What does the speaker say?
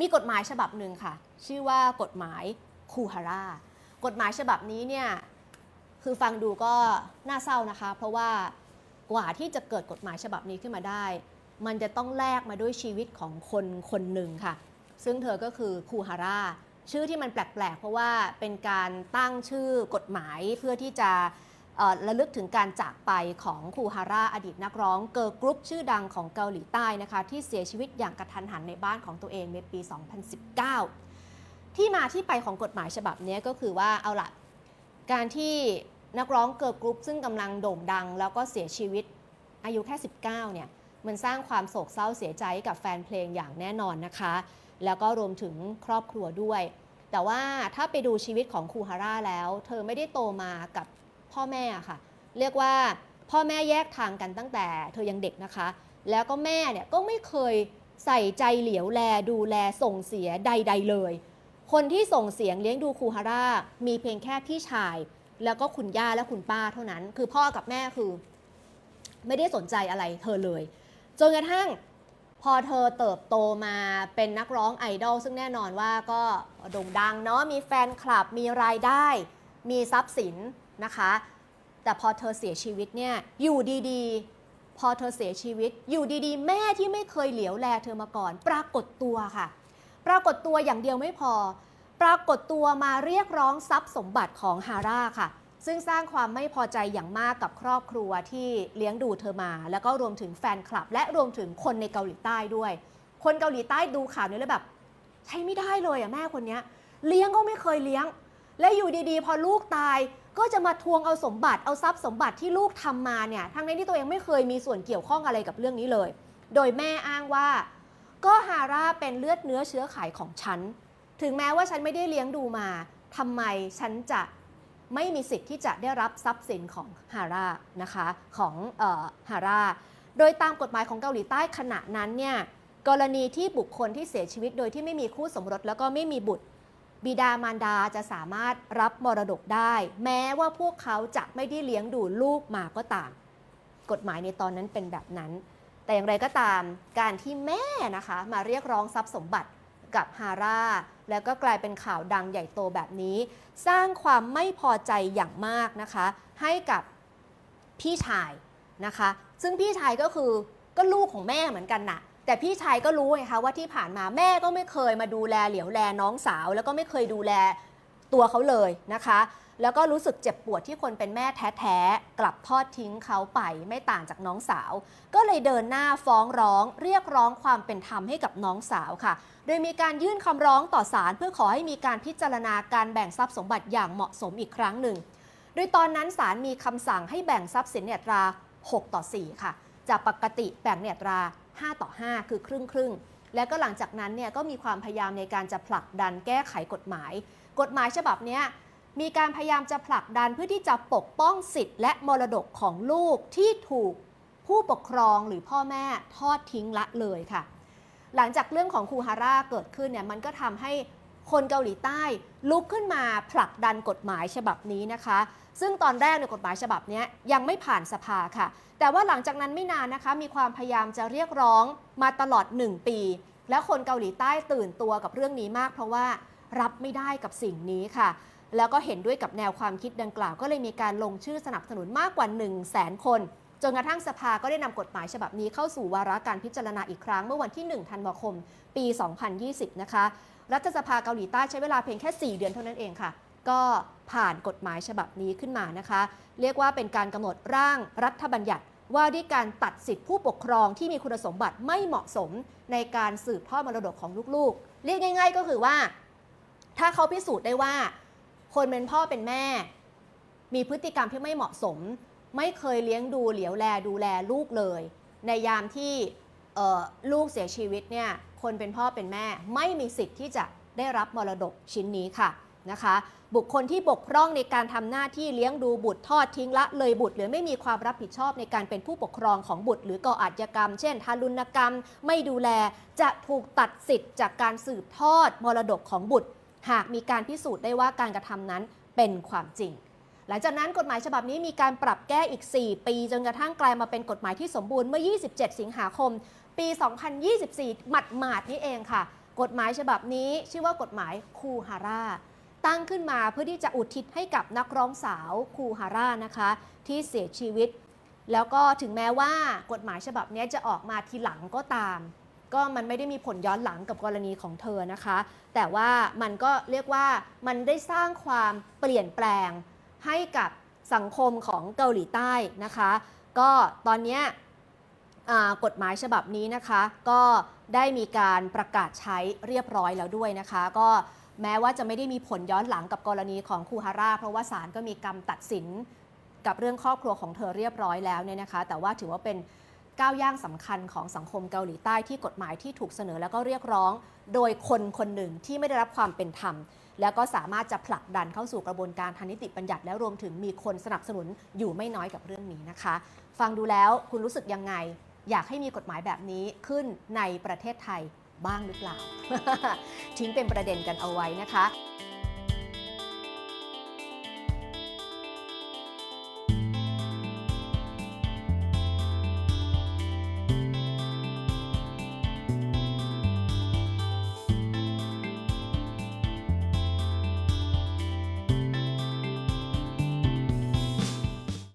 มีกฎหมายฉบับหนึ่งค่ะ ชื่อว่ากฎหมายคูฮาร่ากฎหมายฉบับนี้เนี่ยคือฟังดูก็น่าเศร้านะคะ เพราะว่ากว่าที่จะเกิดกฎหมายฉบับนี้ขึ้นมาได้ มันจะต้องแลกมาด้วยชีวิตของคนคนหนึ่งค่ะ ซึ่งเธอก็คือคูฮาร่าชื่อที่มันแปลกๆ เพราะว่าเป็นการตั้งชื่อกฎหมายเพื่อที่จะ ระลึกถึงการจากไปของคูฮาร่าอดีตนักร้องเกิร์ลกรุ๊ปชื่อดังของเกาหลีใต้นะคะที่เสียชีวิตอย่างกระทันหันในบ้านของตัวเองในปี 2019 ที่มาที่ไปของกฎหมายฉบับนี้ก็คือว่าเอาละการที่นักร้องเกิร์ลกรุ๊ปซึ่งกำลังโด่งดัง แล้วก็เสียชีวิตอายุแค่ 19 เนี่ยมันสร้างความโศกเศร้าเสียใจใกับแฟนเพลงอย่างแน่นอนนะคะ แล้วก็รวมถึงครอบครัวด้วย แต่ว่าถ้าไปดูชีวิตของคูฮาร่าแล้ว เธอไม่ได้โตมากับ พ่อแม่ค่ะ เรียกว่าพ่อแม่แยกทางกันตั้งแต่เธอยังเด็กนะคะ แล้วก็แม่เนี่ยก็ไม่เคยใส่ใจเหลียวแลดูแลส่งเสียใด ๆ เลย คนที่ส่งเสียงเลี้ยงดูครูฮาร่ามีเพียงแค่พี่ชาย แล้วก็คุณย่าและคุณป้าเท่านั้น คือพ่อกับแม่คือ ไม่ได้สนใจอะไรเธอเลย จนกระทั่งพอเธอเติบโตมาเป็นนักร้องไอดอลซึ่งแน่นอนว่าก็โด่งดังเนาะมีแฟนคลับมีรายได้ มีทรัพย์สิน นะคะ แต่พอเธอเสียชีวิตเนี่ยอยู่ดีๆ พอเธอเสียชีวิต อยู่ดีๆ แม่ที่ไม่เคยเหลียวแลเธอมาก่อน ปรากฏตัวค่ะ ปรากฏตัวอย่างเดียวไม่พอ ปรากฏตัวมาเรียกร้องทรัพย์สมบัติของฮาร่าค่ะซึ่งสร้างความไม่พอใจอย่างมากกับครอบครัวที่เลี้ยงดูเธอมา แล้วก็รวมถึงแฟนคลับ และรวมถึงคนในเกาหลีใต้ด้วย คนเกาหลีใต้ดูข่าวนี้แล้วแบบ ใช้ไม่ได้เลยอะแม่คนนี้เลี้ยงก็ไม่เคยเลี้ยง และอยู่ดีๆ พอลูกตาย ก็จะมาทวงเอาสมบัติเอาทรัพย์สมบัติที่ลูกทำมาเนี่ยทั้งในที่ตัวเองไม่เคยมีส่วนเกี่ยวข้องอะไรกับเรื่องนี้เลย โดยแม่อ้างว่า ก็ฮาร่าเป็นเลือดเนื้อเชื้อไขของฉัน ถึงแม้ว่าฉันไม่ได้เลี้ยงดูมาทำไมฉันจะไม่มีสิทธิ์ที่จะได้รับทรัพย์สินของฮาร่านะคะของเอ่อฮาร่าโดยตามกฎหมายของเกาหลีใต้ขณะนั้นเนี่ยกรณีที่บุคคลที่เสียชีวิตโดยที่ไม่มีคู่สมรสแล้วก็ไม่มีบุตร บิดามารดาจะสามารถรับมรดกได้ แม้ว่าพวกเขาจะไม่ได้เลี้ยงดูลูกมาก็ตาม กฎหมายในตอนนั้นเป็นแบบนั้น แต่อย่างไรก็ตามการที่แม่นะคะมาเรียกร้องทรัพย์สมบัติกับฮาร่าแล้วก็กลายเป็นข่าวดังใหญ่โตแบบนี้ สร้างความไม่พอใจอย่างมากนะคะ ให้กับพี่ชายนะคะ ซึ่งพี่ชายก็คือก็ลูกของแม่เหมือนกันนะ แต่พี่ชายก็รู้ไงคะว่าที่ผ่านมาแม่ก็ไม่เคยมาดูแลเหลียวแลน้องสาว แล้วก็ไม่เคยดูแลตัวเขาเลยนะคะ แล้วก็รู้สึกเจ็บปวดที่คนเป็นแม่แท้ๆ กลับทอดทิ้งเขาไปไม่ต่างจากน้องสาว ก็เลยเดินหน้าฟ้องร้อง เรียกร้องความเป็นธรรมให้กับน้องสาวค่ะ โดยมีการยื่นคำร้องต่อศาลเพื่อขอให้มีการพิจารณาการแบ่งทรัพย์สมบัติอย่างเหมาะสมอีกครั้งหนึ่ง โดยตอนนั้นศาลมีคำสั่งให้แบ่งทรัพย์สินในตรา 6 ต่อ 4 ค่ะ จากปกติแบ่งในตรา 5 ต่อ 5 คือครึ่งครึ่งและก็หลังจากนั้นเนี่ยก็มีความพยายามในการจะผลักดันแก้ไขกฎหมาย กฎหมายฉบับนี้มีการพยายามจะผลักดันเพื่อที่จะปกป้องสิทธิ์และมรดกของลูกที่ถูกผู้ปกครองหรือพ่อแม่ทอดทิ้งละเลยค่ะ หลังจากเรื่องของคูฮาร่าเกิดขึ้นเนี่ยมันก็ทำให้ คนเกาหลีใต้ลุกขึ้นมาผลักดันกฎหมายฉบับนี้นะคะ ซึ่งตอนแรกในกฎหมายฉบับนี้ยยังไม่ผ่านสภาค่ะ แต่ว่าหลังจากนั้นไม่นานนะคะ มีความพยายามจะเรียกร้องมาตลอด 1 ปี และคนเกาหลีใต้ตื่นตัวกับเรื่องนี้มาก เพราะว่ารับไม่ได้กับสิ่งนี้ค่ะ แล้วก็เห็นด้วยกับแนวความคิดดังกล่าว ก็เลยมีการลงชื่อสนับสนุนมากกว่า 1 0 0 0 0แสนคน จนกระทั่งสภาก็ได้นำกฎหมายฉบับนี้เข้าสู่วาระการพิจารณาอีกครั้งเมื่อวันที่ 1 ธันวาคม ปี 2020 นะคะ รัฐสภาเกาหลีใต้ใช้เวลาเพียงแค่ 4 เดือนเท่านั้นเองค่ะ ก็ผ่านกฎหมายฉบับนี้ขึ้นมานะคะ เรียกว่าเป็นการกำหนดร่างรัฐบัญญัติว่าด้วยการตัดสิทธิผู้ปกครองที่มีคุณสมบัติไม่เหมาะสมในการสืบทอดมรดกของลูกๆ เรียกง่าย ๆ ก็คือว่า ถ้าเขาพิสูจน์ได้ว่า คนเป็นพ่อเป็นแม่ มีพฤติกรรมที่ไม่เหมาะสม ไม่เคยเลี้ยงดูเหลียวแลดูแลลูกเลย ในยามที่ลูกเสียชีวิตเนี่ยคนเป็นพ่อเป็นแม่ไม่มีสิทธิ์ที่จะได้รับมรดกชิ้นนี้ค่ะนะคะ บุคคลที่บกพร่องในการทำหน้าที่เลี้ยงดูบุตรทอดทิ้งละเลยบุตร หรือไม่มีความรับผิดชอบในการเป็นผู้ปกครองของบุตร หรือก่ออาชญากรรม เช่น ทารุณกรรม ไม่ดูแลจะถูกตัดสิทธิ์จากการสืบทอดมรดกของบุตร หากมีการพิสูจน์ได้ว่าการกระทำนั้นเป็นความจริง หลังจากนั้นกฎหมายฉบับนี้มีการปรับแก้อีก 4 ปี จนกระทั่งกลายมาเป็นกฎหมายที่สมบูรณ์เมื่อ 27 สิงหาคม ปี 2024 หมัดหมาดนี่เองค่ะ กฎหมายฉบับนี้ชื่อว่ากฎหมายคูฮาร่าตั้งขึ้นมาเพื่อที่จะอุทิศให้กับนักร้องสาวคูฮาร่านะคะ ที่เสียชีวิต แล้วก็ถึงแม้ว่ากฎหมายฉบับนี้จะออกมาทีหลังก็ตาม ก็มันไม่ได้มีผลย้อนหลังกับกรณีของเธอนะคะ แต่ว่ามันก็เรียกว่ามันได้สร้างความเปลี่ยนแปลง ให้กับสังคมของเกาหลีใต้นะคะ ก็ตอนนี้กฎหมายฉบับนี้นะคะ ก็ได้มีการประกาศใช้เรียบร้อยแล้วด้วยนะคะ ก็แม้ว่าจะไม่ได้มีผลย้อนหลังกับกรณีของคูฮาร่าเพราะว่าศาลก็มีกรรมตัดสินกับเรื่องครอบครัวของเธอเรียบร้อยแล้วเนี่ยนะคะ แต่ว่าถือว่าเป็น ก้าวย่างสำคัญของสังคมเกาหลีใต้ที่กฎหมายที่ถูกเสนอแล้วก็เรียกร้อง โดยคนคนหนึ่งที่ไม่ได้รับความเป็นธรรม แล้วก็สามารถจะผลักดันเข้าสู่กระบวนการทางนิติบัญญัติ และรวมถึงมีคนสนับสนุนอยู่ไม่น้อยกับเรื่องนี้นะคะ ฟังดูแล้วคุณรู้สึกยังไง อยากให้มีกฎหมายแบบนี้ขึ้นในประเทศไทยบ้างหรือเปล่า ทิ้งเป็นประเด็นกันเอาไว้นะคะ